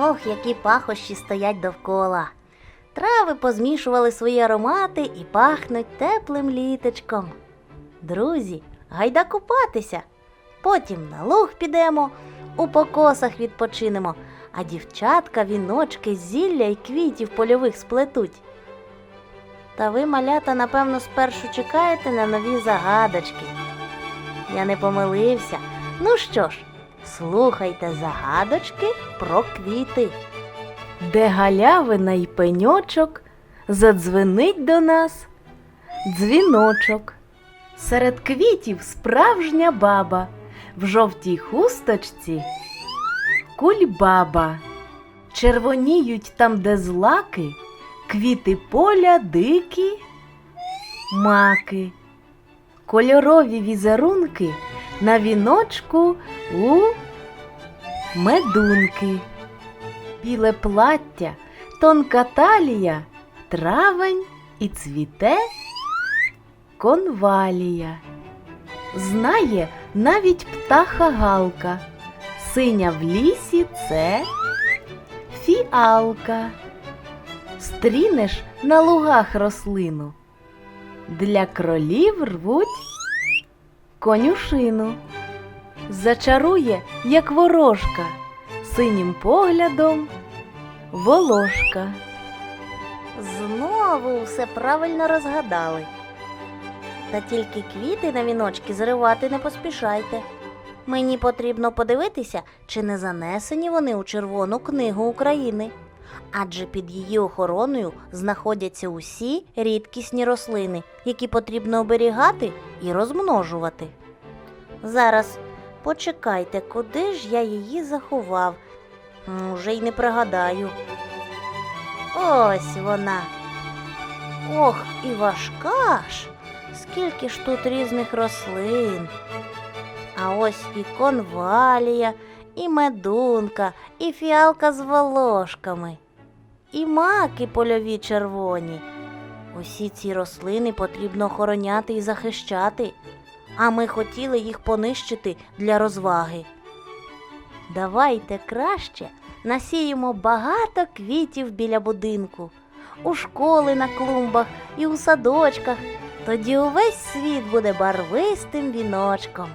Ох, які пахощі стоять довкола. Трави позмішували свої аромати і пахнуть теплим літочком. Друзі, гайда купатися. Потім на луг підемо, у покосах відпочинемо, а дівчатка віночки зілля й квітів польових сплетуть. Та ви, малята, напевно, спершу чекаєте на нові загадочки. Я не помилився. Ну що ж, слухайте загадочки про квіти. Де галявина й пеньочок, задзвенить до нас дзвіночок. Серед квітів справжня баба, в жовтій хусточці кульбаба. Червоніють там, де злаки, квіти поля дикі, маки, кольорові візерунки на віночку у медунки. Біле плаття, тонка талія, травень і цвіте конвалія. Знає навіть птаха галка, синя в лісі це фіалка. Стрінеш на лугах рослину. Для кролів рвуть конюшину. Зачарує, як ворожка, синім поглядом волошка. Знову все правильно розгадали. Та тільки квіти на віночки зривати не поспішайте. Мені потрібно подивитися, чи не занесені вони у Червону книгу України. Адже під її охороною знаходяться усі рідкісні рослини, які потрібно оберігати і розмножувати. Зараз почекайте, куди ж я її заховав? Уже й не пригадаю. Ось вона. Ох, і важка ж. Скільки ж тут різних рослин. А ось і конвалія, і медунка, і фіалка з волошками, і маки польові червоні. Усі ці рослини потрібно охороняти і захищати, а ми хотіли їх понищити для розваги. Давайте краще насіємо багато квітів біля будинку, у школи на клумбах і у садочках. Тоді увесь світ буде барвистим віночком.